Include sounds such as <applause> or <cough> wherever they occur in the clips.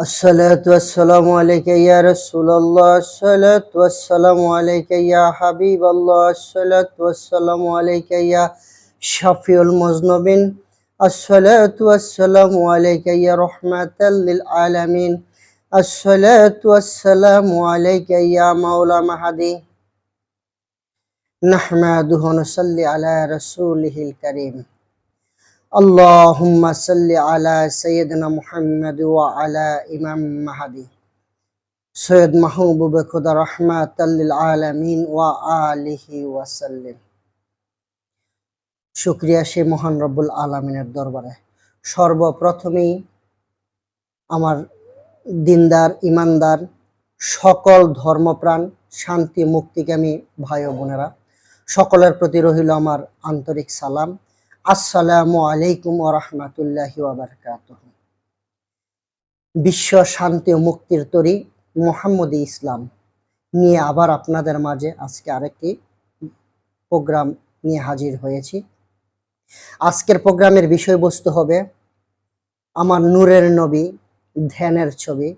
الصلاة والسلام عليك يا رسول الله. الصلاة والسلام عليك يا حبيب الله. الصلاة والسلام عليك يا شفيع المذنبين. الصلاة والسلام عليك يا رحمة للعالمين. الصلاة والسلام عليك يا مولى مهدي. نحمده ونصلي على رسوله الكريم. اللهم صل على سيدنا محمد وعلى ইমাম মাহাদি সৈয়দ মাহবুব খুদা রহমাত আলামিন ওয়া আলিহি ওয়াসাল্লিম শুক্রিয়া সে মহান রব্বুল আলমিনের দরবারে সর্বপ্রথমেই আমার দিনদার ইমানদার সকল ধর্মপ্রাণ শান্তি মুক্তিকামী ভাই ও বোনেরা সকলের প্রতি রহিল আমার আন্তরিক সালাম আসসালামু আলাইকুম ও রহমতুল্লাহি বিশ্ব শান্তি ও মুক্তির তরি মোহাম্মদী ইসলাম নিয়ে আবার আপনাদের মাঝে আজকে আরেকটি প্রোগ্রাম নিয়ে হাজির হয়েছি। আজকের প্রোগ্রামের বিষয়বস্তু হবে আমার নূরের নবী, ধ্যানের ছবি,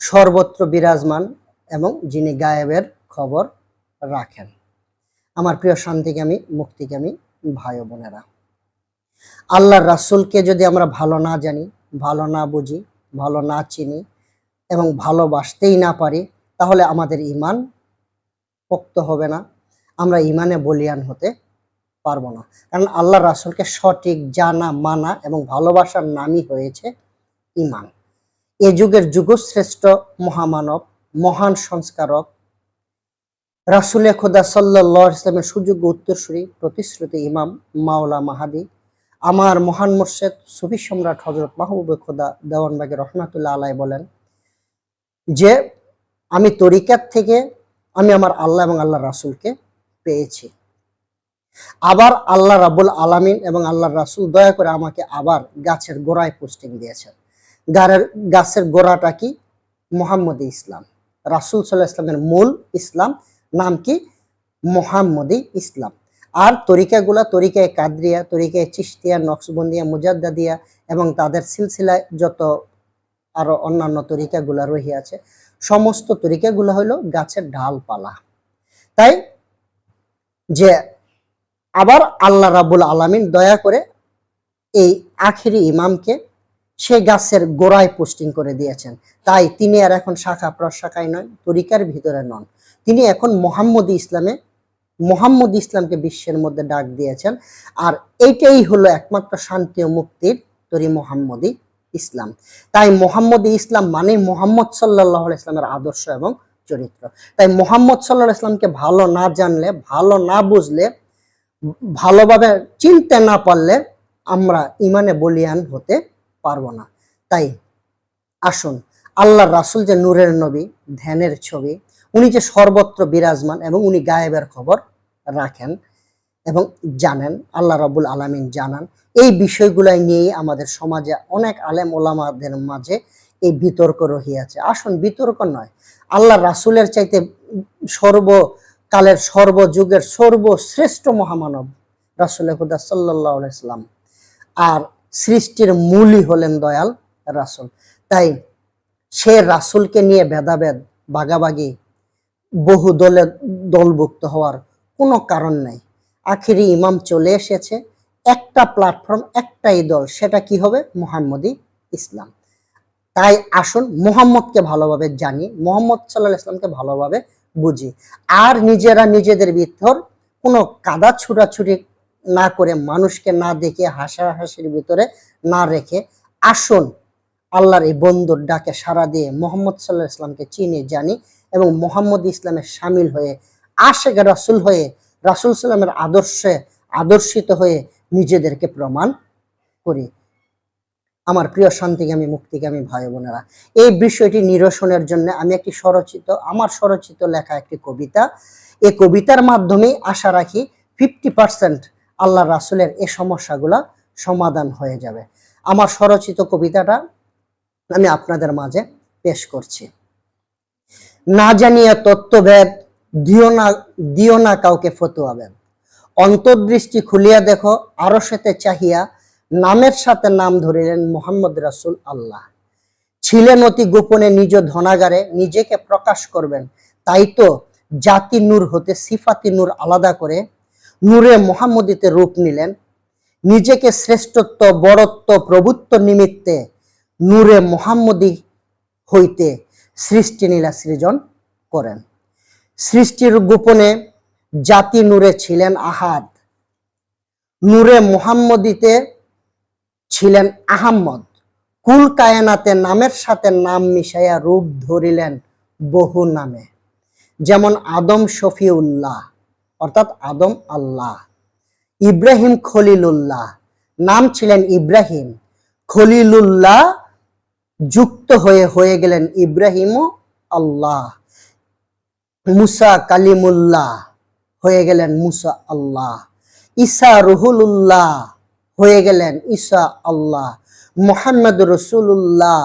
সর্বত্র বিরাজমান এবং যিনি গায়েবের খবর রাখেন। আমার প্রিয় শান্তিকামী মুক্তিকামী ভাই বোনেরা। আল্লাহর রাসুলকে যদি আমরা ভালো না জানি, ভালো না বুঝি, ভালো না চিনি এবং ভালোবাসতেই না পারি, তাহলে আমাদের ইমান পোক্ত হবে না। আমরা ইমানে বলিয়ান হতে পারব না। কারণ আল্লাহ রাসুলকে সঠিক জানা, মানা এবং ভালোবাসার নামই হয়েছে ইমান এ যুগের যুগশ্রেষ্ঠ মহামানব, মহান সংস্কারক রাসুলে খোদা সাল্লাহ ইসলামের সুযোগ্য উত্তরসূরি প্রতিশ্রুতি ইমাম মাওলা মাহাদি আমার মহান মোর্শেদ সুফি সম্রাট হজরত মাহবুব খোদা দেওয়ানবাগে রহমাতুল্লাহ আলাই বলেন যে, আমি তরিকার থেকে আমি আমার আল্লাহ এবং আল্লাহ রাসুলকে পেয়েছি। আবার আল্লাহ রাবুল আলামিন এবং আল্লাহ রাসুল দয়া করে আমাকে আবার গাছের গোড়ায় পোস্টিং দিয়েছেন। গাছের গাছের গোড়াটা কি? মোহাম্মদ ইসলাম। রাসুল সাল্লাহ ইসলামের মূল ইসলাম নাম কি? মোহাম্মদী ইসলাম। আর তরিকাগুলা, তরিকায় কাদরিয়া, তরিকায় চিস্তিয়া নকশবন্দিয়া, মুজাদ্দাদিয়া এবং তাদের সিলসিলায় যত আরও অন্যান্য তরিকাগুলা রহিয়াছে সমস্ত তরিকাগুলো হলো গাছের ডালপালা। তাই যে আবার আল্লাহ রাবুল আলামিন দয়া করে এই আখেরি ইমামকে সে গাছের গোড়ায় পোস্টিং করে দিয়েছেন। তাই তিনি আর এখন শাখা প্রশাখায় নয়, তরিকার ভিতরে নন। তিনি এখন মোহাম্মদ ইসলামে মোহাম্মদ ইসলামকে বিশ্বের মধ্যে ডাক দিয়েছেন। আর এইটাই হলো একমাত্র শান্তি ও মুক্তির তরি মোহাম্মদী ইসলাম। তাই মোহাম্মদী ইসলাম মানে মোহাম্মদ সাল্লাহ ইসলামের আদর্শ এবং চরিত্র। তাই মোহাম্মদ সাল্লাহ ইসলামকে ভালো না জানলে, ভালো না বুঝলে, ভালোভাবে চিনতে না পারলে আমরা ইমানে বলিয়ান হতে পারব না। তাই আসুন আল্লাহ রাসুল যে নূরের নবী, ধ্যানের ছবি উনি যে সর্বত্র বিরাজমান এবং উনি গায়েবের খবর রাখেন এবং জানেন, আল্লাহ রবুল আলমিন জানান, এই বিষয়গুলাই নিয়েই আমাদের সমাজে অনেক আলেম ওলামাদের মাঝে এই বিতর্ক রহিয়াছে। আসুন, বিতর্ক নয়, আল্লাহ রাসুলের চাইতে সর্বকালের, সর্বযুগের সর্বশ্রেষ্ঠ মহামানব রাসুল হুদা সাল্লাহ ইসলাম আর সৃষ্টির মূলই হলেন দয়াল রাসুল। তাই সে রাসুলকে নিয়ে ভেদাভেদ, বাগাবাগি বহু দলে দলভুক্ত হওয়ার কোনো কারণ নাই। আখিরি ইমাম চলে এসেছে, একটা প্ল্যাটফর্ম একটাই দল, সেটা কি হবে? মোহাম্মদী ইসলাম। তাই আসুন মোহাম্মদকে ভালোভাবে জানি, মোহাম্মদ সাল্লাহ ইসলামকে ভালোভাবে বুঝি। আর নিজেরা নিজেদের ভিতর কোনো কাদা ছুটাছুটি না করে, মানুষকে না দেখে, হাসাহাসির ভিতরে না রেখে আসুন, আল্লাহর এই বন্ধুর ডাকে সারা দিয়ে মোহাম্মদ সাল্লাহ ইসলামকে চিনি, জানি এবং মোহাম্মদ ইসলামের সামিল হয়ে, আশেখ রাসুল হয়ে, রাসুল সাল্লামের আদর্শে আদর্শিত হয়ে নিজেদেরকে প্রমাণ করি। আমার প্রিয় শান্তিগামী, মুক্তিগামী ভাই বোনেরা, এই বিষয়টি নিরসনের জন্য আমি একটি স্বরচিত, আমার স্বরচিত লেখা একটি কবিতা। এই কবিতার মাধ্যমেই আশা রাখি ফিফটি পার্সেন্ট আল্লাহ রাসুলের এ সমস্যাগুলা সমাধান হয়ে যাবে। আমার স্বরচিত কবিতাটা আমি আপনাদের মাঝে পেশ করছি। না জানিয়া তত্ত্বভেদ দিও না দিও না কাউকে ফতুয়াবেন অন্তর্দৃষ্টি খুলিয়া দেখো আরও সেতে চাহিয়া নামের সাথে নাম ধরিলেন মোহাম্মদ রাসুল আল্লাহ। ছিলেন অতি গোপনে নিজ ধনাগারে নিজেকে প্রকাশ করবেন। তাই তো জাতি নূর হতে সিফাতি নূর আলাদা করে নূরে মোহাম্মদিতে রূপ নিলেন। নিজেকে শ্রেষ্ঠত্ব, বড়ত্ব, প্রভুত্ব নিমিত্তে নূরে মোহাম্মদী হইতে সৃষ্টি নীলা সৃজন করেন। সৃষ্টির গোপনে জাতি নূরে ছিলেন আহাদ। নূরে মোহাম্মদীতে ছিলেন আহাম্মদ। কুল কায়নাতে নামের সাথে নাম মিশাইয়া রূপ ধরিলেন বহু নামে। যেমন আদম শফিউল্লাহ, অর্থাৎ আদম আল্লাহ। ইব্রাহিম খলিলুল্লাহ, নাম ছিলেন ইব্রাহিম। খলিলুল্লাহ যুক্ত হয়ে হয়ে গেলেন ইব্রাহিম আল্লাহ। মুসা কালিমুল্লাহ হয়ে গেলেন মুসা আল্লাহ। ঈসা রুহুলুল্লাহ হয়ে গেলেন ঈসা আল্লাহ। মোহাম্মদ রসুল্লাহ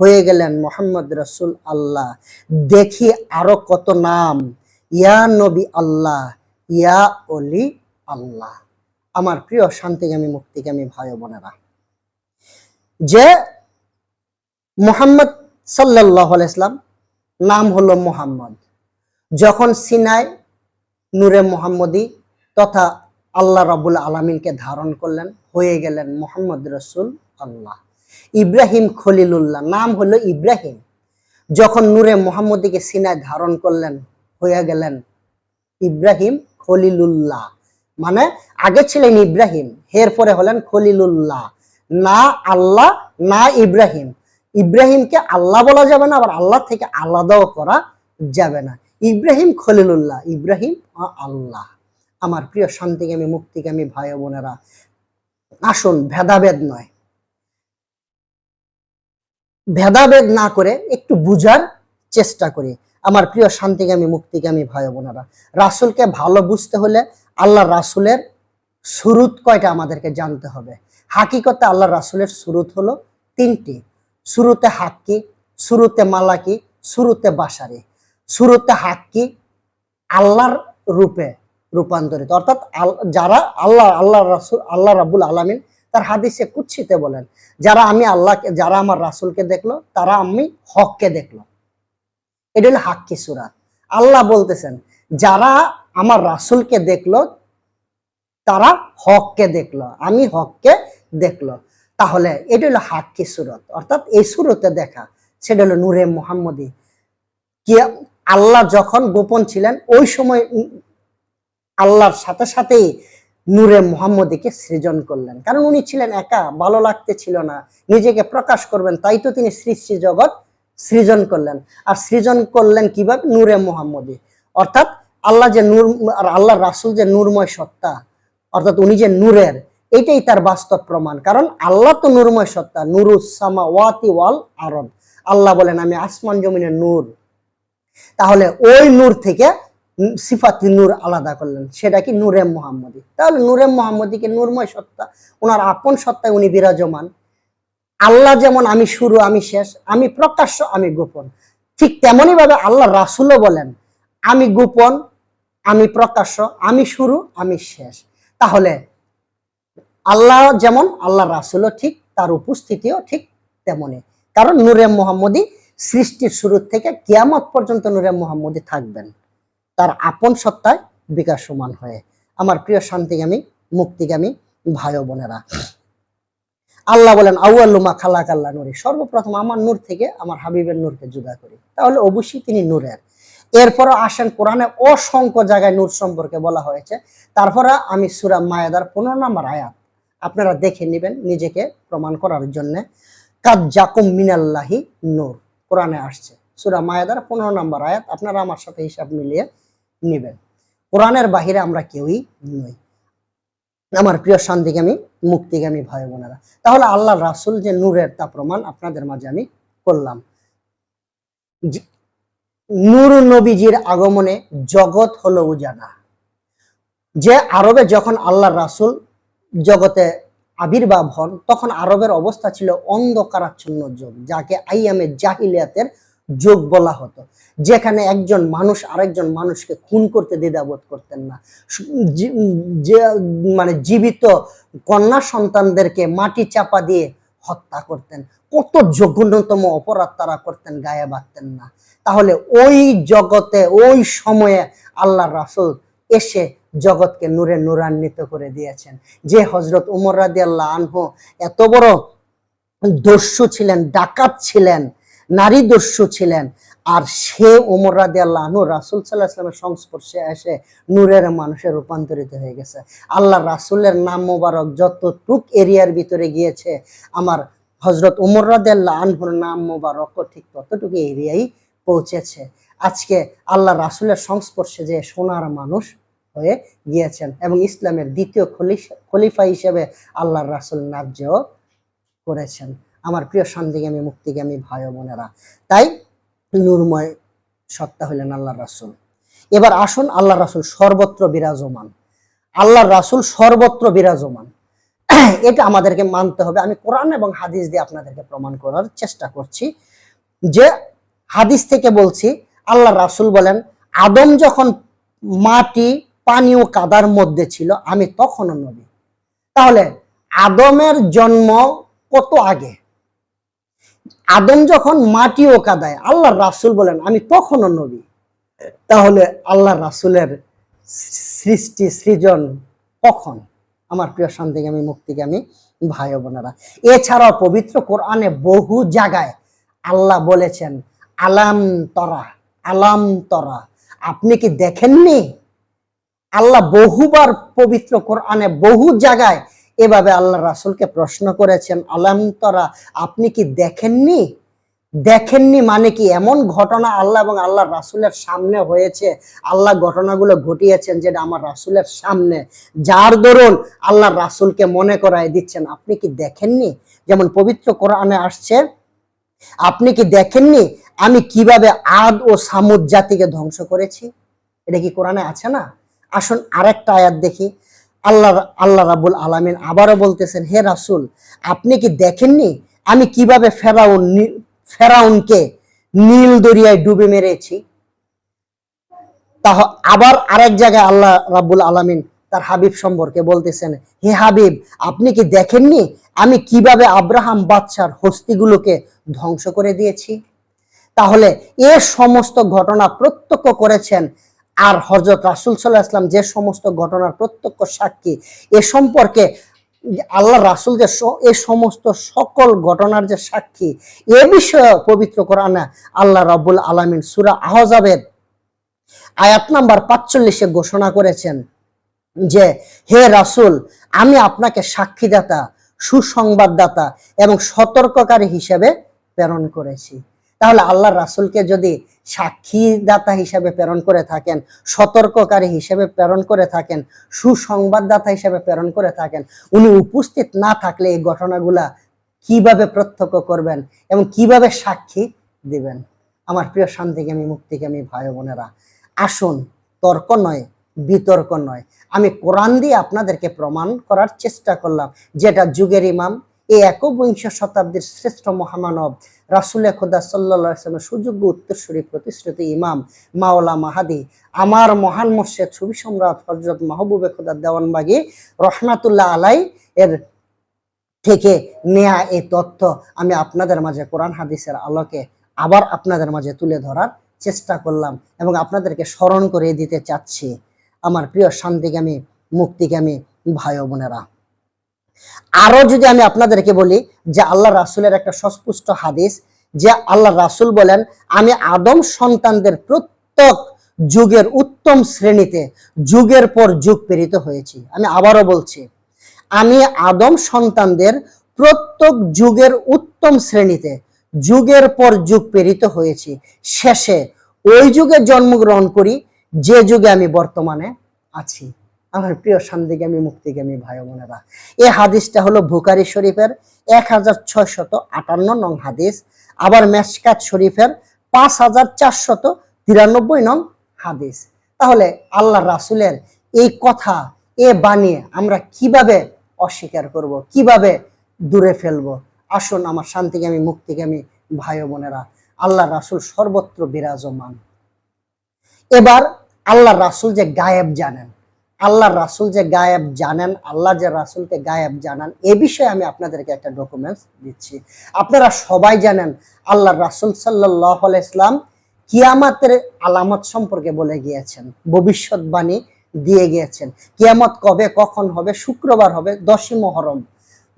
হয়ে গেলেন মোহাম্মদ রসুল আল্লাহ। দেখি আরও কত নাম। ইয়া নবী আল্লাহ, ইয়া অলি আল্লাহ। আমার প্রিয় শান্তিগামী, মুক্তিগামী ভাই বোনেরা, যে মোহাম্মদ সাল্লাহ ইসলাম নাম হলো মোহাম্মদ। যখন সিনায় নূরে মোহাম্মদী তথা আল্লাহ রাবুল আলমিনকে ধারণ করলেন, হয়ে গেলেন মোহাম্মদ রসুল আল্লাহ। ইব্রাহিম খলিলুল্লাহ, নাম হলো ইব্রাহিম। যখন নূরে মোহাম্মদীকে সিনায় ধারণ করলেন, হয়ে গেলেন ইব্রাহিম খলিলুল্লাহ। মানে আগে ছিলেন ইব্রাহিম এর পরে হলেন খলিলুল্লাহ। না আল্লাহ, না ইব্রাহিম। ইব্রাহিমকে আল্লাহ বলা যাবে না, আবার আল্লাহ থেকে আলাদাও করা যাবে না। ইব্রাহিম খলিলুল্লাহ, ইব্রাহিম আল্লাহ। আমার প্রিয় শান্তিগামী মুক্তিগামী ভাই বোনেরা, আসুন, ভেদাভেদ নয়। ভেদাভেদ না করে একটু বুঝার চেষ্টা করি। আমার প্রিয় শান্তিগামী মুক্তিগামী ভাই বোনেরা, রাসুলকে ভালো বুঝতে হলে আল্লাহ রাসুলের সুরুত কয়টা আমাদেরকে জানতে হবে। হাকিকতে আল্লাহ রাসুলের সুরুত হলো তিনটি। শুরুতে হাক্কি শুরুতে মালাকি শুরুতে বাসারি। শুরুতে হাক্কি আল্লাহর রূপে রূপান্তরিত। অর্থাৎ যারা আল্লাহ আল্লাহ রাসুল, আল্লাহ রাবুল আলমিন, তার হাদিসে কুচ্ছিতে বলেন, যারা আমি আল্লাহকে, যারা আমার রাসুলকে দেখল, তারা আমি হককে দেখল। এটা হলো হাক্কি সুরা। আল্লাহ বলতেছেন, যারা আমার রাসুলকে দেখল, তারা হককে দেখল, আমি হককে দেখল। তাহলে এটা হলো হাক্কি সুরত। অর্থাৎ এই সুরতে দেখা, সেটা হলো নূরে মোহাম্মদী। আল্লাহ যখন গোপন ছিলেন, ওই সময় আল্লাহর সাথে সাথেই নূরে মোহাম্মদীকে সৃজন করলেন। কারণ উনি ছিলেন একা, ভালো লাগতে ছিল না, নিজেকে প্রকাশ করবেন, তাই তো তিনি সৃষ্টি জগৎ সৃজন করলেন। আর সৃজন করলেন কীভাবে? নূরে মোহাম্মদী। অর্থাৎ আল্লাহ যে নূর, আর আল্লাহ রাসুল যে নূরময় সত্তা, অর্থাৎ উনি যে নূরের এটাই তার বাস্তব প্রমাণ। কারণ আল্লাহ তো নূরময় সত্তা নুরুসামা ওয়াতি ওয়াল আরব আল্লাহ বলেন, আমি আসমান জমিনের নূর। তাহলে ওই নূর থেকে সিফাতি নূর আলাদা করলেন। সেটা কি? নূরে মোহাম্মদী। তাহলে নূরে মোহাম্মদীকে নূরময় সত্তা? ওনার আপন সত্তায় উনি বিরাজমান। আল্লাহ যেমন, আমি শুরু, আমি শেষ, আমি প্রকাশ্য, আমি গোপন। ঠিক তেমনই ভাবে আল্লাহ রাসুলও বলেন, আমি গোপন, আমি প্রকাশ্য, আমি শুরু, আমি শেষ। তাহলে আল্লাহ যেমন আল্লাহ রাসুলও ঠিক, তার উপস্থিতিও ঠিক তেমনই। কারণ নূরে মোহাম্মদী সৃষ্টির শুরু থেকে কিয়ামত পর্যন্ত নূরে মোহাম্মদী থাকবেন। তার আপন সত্তায় বিকাশমান হয়ে। আমার প্রিয় শান্তিগামী, মুক্তিগামী ভাই বোনেরা, আল্লাহ বলেন আউআল্লুমা খালাক আল্লাহ নুরি সর্বপ্রথম আমার নূর থেকে আমার হাবিবের নূরকে জুদা করি। তাহলে অবশ্যই তিনি নূরের। এরপরও আসেন কোরআনে অসংখ্য জায়গায় নূর সম্পর্কে বলা হয়েছে। তারপরে আমি সুরা মায়াদার পনেরো নম্বর আয়াত আপনারা দেখে নেবেন নিজেকে প্রমাণ করার জন্য। কাজ জাকুম মিনাল্লাহি নূর, কোরআনে আসছে। সুরা মায়াদার পনেরো নম্বর আয়াত, আপনারা আমার সাথে হিসাব মিলিয়ে নেবেন। কোরআনের বাহিরে আমরা কেউই নই। আমার প্রিয় শান্তিগামী, মুক্তিগামী ভাই বোনেরা, তাহলে আল্লাহ রাসুল যে নূরের তা প্রমাণ আপনাদের মাঝে আমি করলাম। নূর নবীজির আগমনে জগৎ হলো উজানা। যে আরবে যখন আল্লাহ রাসুল জগতে আবির্ভাব হন তখন আরবের অবস্থা ছিল অন্ধকারাচ্ছন্ন যুগ, যাকে আইয়ামে জাহিলিয়াতের যোগ বলা হতো। যেখানে একজন মানুষ আরেকজন মানুষকে খুন করতে দ্বিধাবোধ করতেন না। যে মানে জীবিত কন্যা সন্তানদেরকে মাটি চাপা দিয়ে হত্যা করতেন। কত জঘন্যতম অপরাধ তারা করতেন, গায়ে বাঁধতেন না। তাহলে ওই জগতে, ওই সময়ে আল্লাহ রাসুল এসে জগৎকে নূরে নূরান্বিত করে দিয়েছেন। যে হজরত উমর রাদি আল্লাহ আনহু এত বড় দস্যু ছিলেন, ডাকাত ছিলেন, নারী দস্যু ছিলেন, আর সে উমর রাদি আল্লাহ আনহু রাসুল সাল্লাহ ইসলামের সংস্পর্শে এসে নূরের মানুষে রূপান্তরিত হয়ে গেছে। আল্লাহ রাসুলের নাম মোবারক যতটুক এরিয়ার ভিতরে গিয়েছে, আমার হজরত উমর রাদিয়াল্লাহ আনহুর নাম মোবারকও ঠিক ততটুকু এরিয়াই পৌঁছেছে। আজকে আল্লাহ রাসুলের সংস্পর্শে যে সোনার মানুষ হয়ে গিয়েছেন এবং ইসলামের দ্বিতীয় খলিফা- হিসেবে আল্লাহর রাসুল ন্যায্য করেছেন। আমার প্রিয় শান্তিগামী, মুক্তিগামী ভাই বোনেরা, তাই নূরময় সত্তা হলেন আল্লাহ রাসুল। এবার আসুন আল্লাহ রাসুল সর্বত্র বিরাজমান। আল্লাহ রাসুল সর্বত্র বিরাজমান। <clears throat> এটা আমাদেরকে মানতে হবে। আমি কোরআন এবং হাদিস দিয়ে আপনাদেরকে প্রমাণ করার চেষ্টা করছি যে হাদিস থেকে বলছি আল্লাহ রাসুল বলেন, আদম যখন মাটি, পানি ও কাদার মধ্যে ছিল, আমি তখনও নবী। তাহলে আদমের জন্ম কত আগে? আদম যখন মাটি ও কাদায়, আল্লাহ রাসুল বলেন, আমি তখনও নবী। তাহলে আল্লাহ রাসুলের সৃষ্টি, সৃজন কখন? আমার প্রিয় শান্তিগামী, মুক্তিগামী ভাই বোনেরা, এছাড়াও পবিত্র কোরআনে বহু জায়গায় আল্লাহ বলেছেন, আলাম তরা। আলাম তরা আপনি কি দেখেননি? আল্লাহ বহুবার পবিত্র কোরআনে বহু জায়গায় এভাবে আল্লাহ রাসুলকে প্রশ্ন করেছেন আলাম তরা আপনি কি দেখেননি? দেখেননি মানে কি এমন ঘটনা আল্লাহ এবং আল্লাহ রাসুলের সামনে হয়েছে? আল্লাহ ঘটনাগুলো ঘটিয়েছেন যেটা আমার রাসুলের সামনে। যার দরুন আল্লাহ রাসুলকে মনে করায় দিচ্ছেন, আপনি কি দেখেননি? যেমন পবিত্র কোরআনে আসছে, আপনি কি দেখেননি? আমি কীভাবে আদ ও সামুদ জাতিকে ধ্বংস করেছি? এটা কি কোরআনে আছে না? আসুন আরেকটা আয়াত দেখি। আল্লাহ আল্লাহ রাবুল আলামিন আবারও বলতেছেন, হে রাসুল, আপনি কি দেখেননি? আমি কীভাবে ফেরাউন ফেরাউনকে নীল দরিয়ায় ডুবে মেরেছি? তাহ আবার আরেক জায়গায় আল্লাহ রাবুল আলামিন তার হাবিব সম্পর্কে বলতেছেন, হে হাবিব, আপনি কি দেখেননি? আমি কীভাবে আব্রাহাম বাদশার হস্তিগুলোকে ধ্বংস করে দিয়েছি? তাহলে এ সমস্ত ঘটনা প্রত্যক্ষ করেছেন আর হজরত রাসুল সাল্লাহ আসলাম যে সমস্ত ঘটনার প্রত্যক্ষ সাক্ষী, এ সম্পর্কে আল্লাহ রাসুল যে এ সমস্ত সকল ঘটনার যে সাক্ষী, এ বিষয়ে পবিত্র কোরআনে আল্লাহ রাব্বুল আলামিন সূরা আহজাবের আয়াত নাম্বার পাঁচচল্লিশে ঘোষণা করেছেন যে, হে রাসূল, আমি আপনাকে সাক্ষীদাতা, সুসংবাদদাতা এবং সতর্ককারী হিসেবে প্রেরণ করেছি। তাহলে আল্লাহ রাসূলকে যদি সাক্ষীদাতা হিসেবে প্রেরণ করে থাকেন, সতর্ককারী হিসেবে প্রেরণ করে থাকেন, সুসংবাদদাতা হিসেবে প্রেরণ করে থাকেন, উনি উপস্থিত না থাকলে এই ঘটনাগুলা কীভাবে প্রত্যক্ষ করবেন এবং কীভাবে সাক্ষী দিবেন? আমার প্রিয় শান্তিকামী, মুক্তিকামী ভাই বোনেরা, আসুন, তর্ক নয়, বিতর্ক নয়। আমি কোরআন দিয়ে আপনাদেরকে প্রমাণ করার চেষ্টা করলাম, যেটা যুগের ইমাম এই একবিংশ শতাব্দীর শ্রেষ্ঠ মহামানব রাসুলে খোদা সাল্লামের সুযোগ্য উত্তরসূরি প্রতিশ্রুতি ইমাম মাওলা মাহাদি, আমার মহান মোর্শেদ ছবি সম্রাট হজরত মাহবুবে খোদা দেওয়ানবাগি রহমাতুল্লাহ আলাই এর থেকে নেয়া এই তথ্য আমি আপনাদের মাঝে কোরআন হাদিসের আলোকে আবার আপনাদের মাঝে তুলে ধরার চেষ্টা করলাম এবং আপনাদেরকে স্মরণ করে দিতে চাচ্ছি। আমার প্রিয় শান্তিগামী, মুক্তিগামী ভাই বোনেরা। আরও যদি আমি আপনাদেরকে বলি যে আল্লাহ রাসুলের একটা সস্পুষ্ট হাদিস, যে আল্লাহ রাসুল বলেন, আমি আদম সন্তানদের প্রত্যেক যুগের উত্তম শ্রেণীতে, যুগের পর যুগ প্রেরিত হয়েছি। আমি আবারও বলছি, আমি আদম সন্তানদের প্রত্যেক যুগের উত্তম শ্রেণীতে, যুগের পর যুগ প্রেরিত হয়েছি। শেষে ওই যুগে জন্মগ্রহণ করি, যে যুগে আমি বর্তমানে আছি। আমার প্রিয় শান্তিগামী, মুক্তিগামী ভাই বোনেরা, এই হাদিসটা হলো বুকারি শরীফের এক হাজার ছয়শত আটান্ন নং হাদিস, আবার মেসকাত শরীফের পাঁচ হাজার চারশত তিরানব্বই নং হাদিস। তাহলে আল্লাহ রাসুলের এই কথা এ বানিয়ে আমরা কীভাবে অস্বীকার করব, কীভাবে দূরে ফেলব? আসুন আমার শান্তিগামী, মুক্তিগামী ভাই বোনেরা, আল্লাহ রাসুল সর্বত্র বিরাজমান। এবার আল্লাহ রাসুল যে গায়েব জানেন আল্লাহ রাসুল যে গায়েব জানেন আল্লাহ যে রাসুলকে গায়েব জানান, এ বিষয়ে আমি আপনাদেরকে একটা ডকুমেন্টস দিচ্ছি। আপনারা সবাই জানেন আল্লাহ রাসুল সাল্লাহ ইসলাম কিয়ামাতের আলামত সম্পর্কে বলে গিয়েছেন, ভবিষ্যৎবাণী দিয়ে গিয়েছেন। কিয়ামত কবে, কখন হবে? শুক্রবার হবে, দশই মহরম।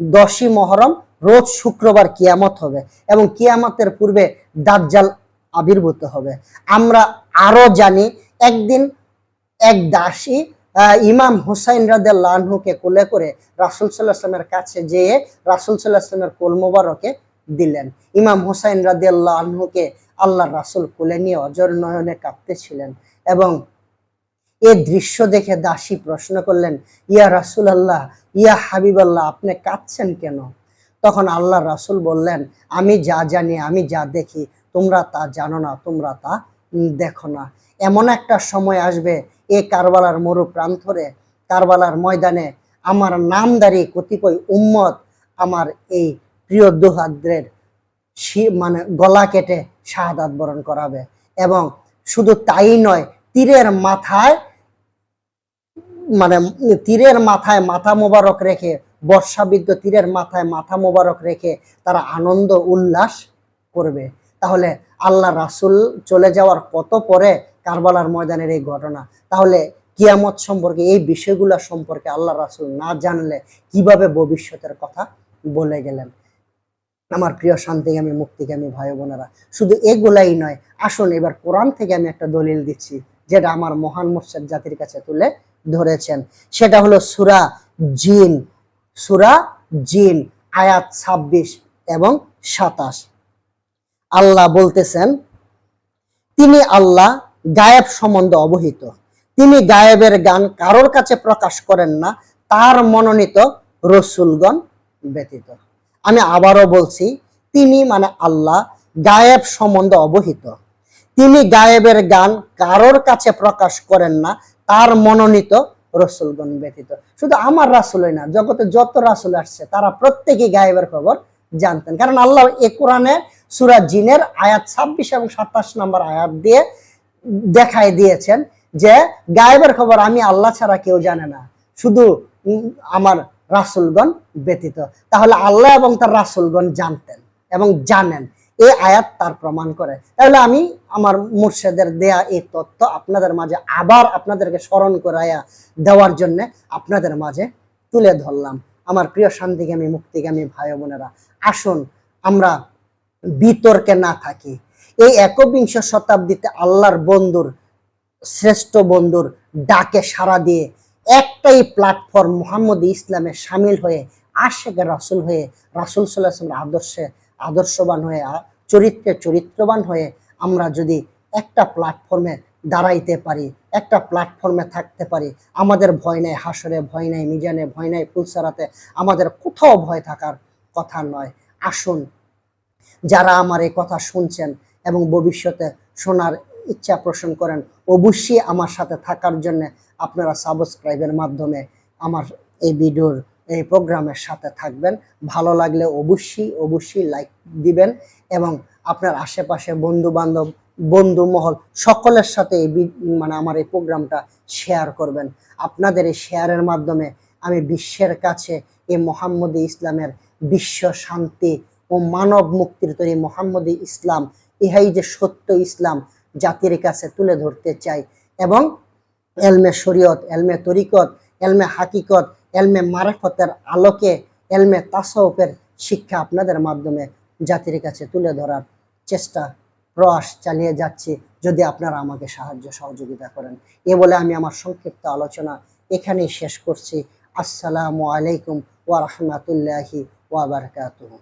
দশই মহরম, রোজ শুক্রবার কিয়ামত হবে এবং কিয়ামতের পূর্বে দাজ্জাল আবির্ভূত হবে। আমরা আরও জানি, একদিন এক দাসী ইমাম হুসাইন রাহুকে কোলে করে রাসুল সাল্লাহামের কাছে যেয়ে রাসুল সাল্লাহামের কোল মোবারকে দিলেন। ইমাম হুসাইন রাদিয়াল্লাহ আনহুকে আল্লাহ রাসুল কোলে নিয়ে অজর নয়নে কাঁপতেছিলেন এবং এ দৃশ্য দেখে দাসী প্রশ্ন করলেন, ইয়া রাসুল আল্লাহ ইয়া হাবিব আল্লাহ আপনি কাঁদছেন কেন? তখন আল্লাহ রাসুল বললেন, আমি যা জানি, আমি যা দেখি, তোমরা তা জানো না, তোমরা তা দেখো না। এমন একটা সময় আসবে এ কারবালার মরু প্রান্তরে, কারবালার ময়দানে আমার নামদারি কতিপয় উম্মত আমার এই প্রিয় দুহাদ্রের মানে গলা কেটে শাহাদাত বরণ করাবে। এবং শুধু তাই নয়, তীরের মাথায় মানে তীরের মাথায় মাথা মোবারক রেখে বর্ষাবিদ্য তীরের মাথায় মাথা মোবারক রেখে তারা আনন্দ উল্লাস করবে। তাহলে আল্লাহ রাসুল চলে যাওয়ার কত পরে কারবালার ময়দানের এই ঘটনা। তাহলে কিয়ামত সম্পর্কে, এই বিষয়গুলো সম্পর্কে আল্লাহ রাসুল না জানলে কীভাবে ভবিষ্যতের কথা বলে গেলেন? আমার প্রিয় শান্তিগামী, মুক্তিগামী ভাই বোনেরা, শুধু এগুলাই নয়, আসুন এবার কোরআন থেকে আমি একটা দলিল দিচ্ছি, যেটা আমার মহান মুর্শেদ জাতির কাছে তুলে ধরেছেন। সেটা হলো সুরা জিন সুরা জিন, আয়াত ছাব্বিশ এবং সাতাশ। আল্লাহ বলতেছেন, তিনি আল্লাহ গায়েব সম্বন্ধে অবহিত। তিনি গায়েবের গান কারোর কাছে প্রকাশ করেন না, তার মনোনীত রসুলগণ ব্যতীত। আমি আবারও বলছি, তিনি মানে আল্লাহ গায়েব সম্বন্ধে অবহিত। তিনি গায়েবের গান কারোর কাছে প্রকাশ করেন না, তার মনোনীত রসুলগণ ব্যতীত। শুধু আমার রাসুলই না, জগতে যত রাসুল আসছে, তারা প্রত্যেকেই গায়েবের খবর জানতেন। কারণ আল্লাহ এ কোরআনে সুরা জিনের আয়াত ছাব্বিশ এবং সাতাশ নম্বর আয়াত দিয়ে দেখাই দিয়েছেন যে গায়েবের খবর আমি আল্লাহ ছাড়া কেউ জানে না, শুধু আমার রাসুলগণ ব্যতীত। তাহলে আল্লাহ এবং তার রাসুলগণ জানতেন এবং জানেন, এই আয়াত তার প্রমাণ করে। তাহলে আমি আমার মুর্শেদের দেয়া এই তথ্য আপনাদের মাঝে আবার আপনাদেরকে স্মরণ করাইয়া দেওয়ার জন্য আপনাদের মাঝে তুলে ধরলাম। আমার প্রিয় শান্তিগামী, মুক্তিগামী ভাই বোনেরা, আসুন আমরা বিতর্কে না থাকি। এই একবিংশ শতাব্দীতে আল্লাহর বন্ধুর, শ্রেষ্ঠ বন্ধুর ডাকে সাড়া দিয়ে একটাই প্ল্যাটফর্ম মোহাম্মদ ইসলামে সামিল হয়ে আশেখ রাসুল হয়ে, রাসুল সাল্লাহামের আদর্শে, আদর্শবান হয়ে চরিত্রে চরিত্রবান হয়ে আমরা যদি একটা প্ল্যাটফর্মে দাঁড়াইতে পারি, একটা প্ল্যাটফর্মে থাকতে পারি, আমাদের ভয় নাই হাসরে, ভয় নাই মিজানে, ভয় নাই ফুলসারাতে, আমাদের কোথাও ভয় থাকার কথা নয়। আসুন, যারা আমার এই কথা শুনছেন এবং ভবিষ্যতে শোনার ইচ্ছা পোষণ করেন। অবশ্যই আমার সাথে থাকার জন্য আপনারা সাবস্ক্রাইবের মাধ্যমে আমার এই ভিডিওর, এই প্রোগ্রামের সাথে থাকবেন। ভালো লাগলে অবশ্যই অবশ্যই লাইক দিবেন এবং আপনার আশেপাশে বন্ধু বান্ধব বন্ধু মহল সকলের সাথে এই মানে আমার এই প্রোগ্রামটা শেয়ার করবেন। আপনাদের এই শেয়ারের মাধ্যমে আমি বিশ্বের কাছে এই মোহাম্মদী ইসলামের বিশ্ব শান্তি ও মানব মুক্তির তৈরি মোহাম্মদী ইসলাম ইহাই যে সত্য ইসলাম জাতির কাছে তুলে ধরতে চাই। এবং এলমে শরীয়ত, এলমে তরিকত, এলমে হাকিকত, এলমে মারেফতের আলোকে, এলমে তাসউফের শিক্ষা আপনাদের মাধ্যমে জাতির কাছে তুলে ধরার চেষ্টা, প্রয়াস চালিয়ে যাচ্ছি যদি আপনারা আমাকে সাহায্য সহযোগিতা করেন। এ বলে আমি আমার সংক্ষিপ্ত আলোচনা এখানেই শেষ করছি। আসসালামু আলাইকুম ওয়া রাহমাতুল্লাহি ওয়া বারাকাতুহু।